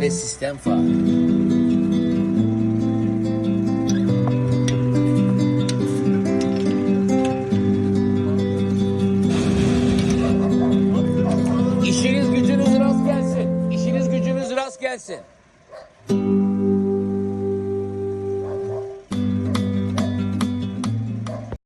ve sistem faal. İşiniz gücünüz rast gelsin. İşiniz gücünüz rast gelsin.